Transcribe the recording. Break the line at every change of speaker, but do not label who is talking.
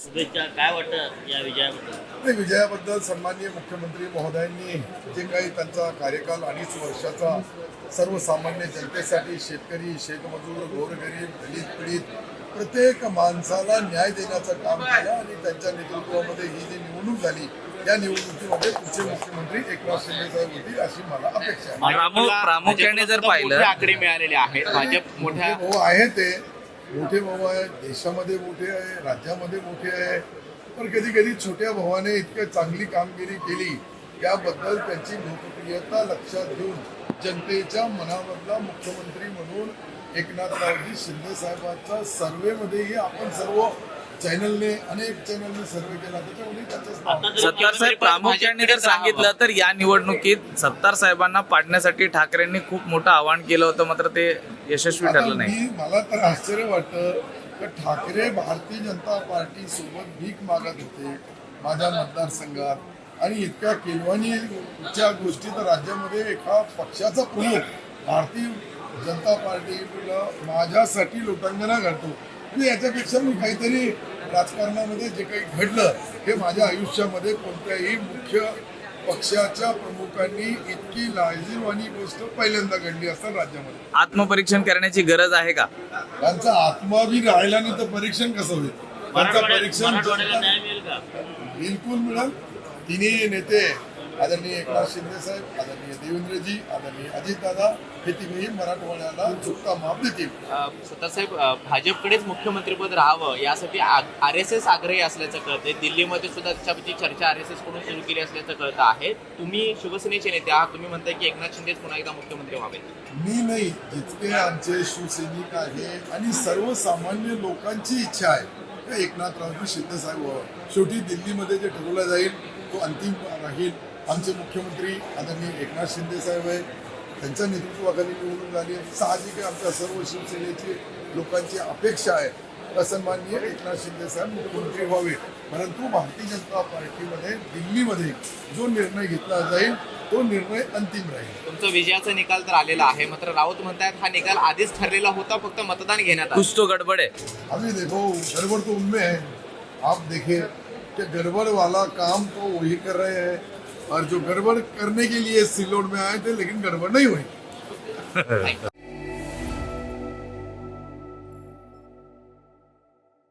शुभेच्छा. काय वाटतं या विजयाबद्दल?
विजयाबद्दल सन्माननीय मुख्यमंत्री महोदयांनी जे काही त्यांचा कार्यकाल अडीच वर्षाचा सर्वसामान्य जनतेसाठी शेतकरी शेतमजूर गोरगरीब दलित पीडित प्रत्येक माणसाला न्याय देण्याचं काम केलं आणि त्यांच्या नेतृत्वामध्ये ही जी निवडणूक झाली या निवडणुकीमध्ये पुढचे मुख्यमंत्री एकनाथ शिंदे साहेब होतील अशी मला अपेक्षा आहे.
प्रामुख- प्रामुख्याने जर पाहिलं-
आकडे मिळालेले आहेत. भाजप मोठ्या
आहे ते. मोठे भाऊ आहे देशामध्ये मोठे आहे राज्यामध्ये मोठे आहे. पण कधी कधी छोट्या भावाने इतकं चांगली कामगिरी केली याबद्दल त्यांची लोकप्रियता लक्षात घेऊन जनतेच्या मनामधला मुख्यमंत्री म्हणून एकनाथरावजी शिंदे साहेबांच्या सर्वेमध्येही आपण सर्व चॅनलने अनेक चॅनलने सर्वे केला. त्याच्यामध्ये
सत्तार साहेब प्रामुख्याने जर सांगितलं तर या निवडणुकीत सत्तार साहेबांना पाडण्यासाठी ठाकरेंनी खूप मोठं आवाहन केलं होतं मात्र ते यशस्वी ठरलं नाही.
मला तर आश्चर्य वाटतं की ठाकरे भारतीय जनता पार्टी सोबत भीक मागत होते माझ्या मतदारसंघात. आणि इतक्या केलवानीच्या गोष्टी तर राज्यामध्ये एका पक्षाचा प्रमुख भारतीय जनता पार्टीला माझ्यासाठी लोटांगणा घालतो. आणि याच्यापेक्षा मी काहीतरी राजकारणामध्ये जे काही घडलं हे माझ्या आयुष्यामध्ये कोणत्याही मुख्य पक्षाच्या प्रमुखांनी इतकी लाजीरवाणी गोष्ट पहिल्यांदा घडली असतात राज्यामध्ये.
आत्मपरीक्षण करण्याची गरज आहे का?
त्यांचा आत्मा बी राहिला नाही तर परीक्षण कसं होईल? त्यांचं
मराठवाड्याला
परीक्षण
मराठवाड्याला
जनता-
न्याय मिळेल का?
बिलकुल मिळेल. तिन्ही नेते आदरणीय एकनाथ शिंदे साहेब आदरणीय देवेंद्रजी आदरणीय अजितदादा हे तिन्ही मराठवाड्याला चुकता माप देतील.
सत्तार साहेब अ, भाजपकडेच मुख्यमंत्रीपद राहावं यासाठी आर एस एस आग्रही असल्याचं कळतंय. दिल्लीमध्ये सुद्धा त्याच्यावरची चर्चा आर एस एसकडून सुरू केली असल्याचं कळतं आहे. तुम्ही शिवसेनेचे नेते आहात. तुम्ही म्हणताय की एकनाथ शिंदेच पुन्हा एकदा मुख्यमंत्री व्हावेत.
मी नाही. जितके आमचे शिवसैनिक आहे आणि सर्वसामान्य लोकांची इच्छा आहे एकनाथरावजी शिंदे साहेब व्हावं. शेवटी दिल्लीमध्ये जे ठरवलं जाईल तो अंतिम राहील. आमचे मुख्यमंत्री आदरणीय एकनाथ शिंदे साहेब आहे त्यांच्या नेतृत्वाखाली निवडणूक झाली आहे. साहजिक आहे आमच्या सर्व शिवसेनेची लोकांची अपेक्षा आहे. सन्माननीय एकनाथ शिंदे साहेब मुख्यमंत्री व्हावे. परंतु भारतीय जनता पार्टीमध्ये दिल्लीमध्ये जो निर्णय घेतला जाईल तो निर्णय अंतिम राहील.
तुमचा विजयाचा निकाल तर आलेला आहे. मात्र राऊत म्हणतायत हा निकाल आधीच ठरलेला होता फक्त मतदान घेण्यात आलं.
कुछ तो गडबड आहे.
अभी देखो गड़बड़ तो उनमें है. आप देखें कि गड़बड़ वाला काम तो वही कर रहे हैं. और जो गड़बड़ करने के लिए सिलोड में आए थे लेकिन गड़बड़ नहीं हुई।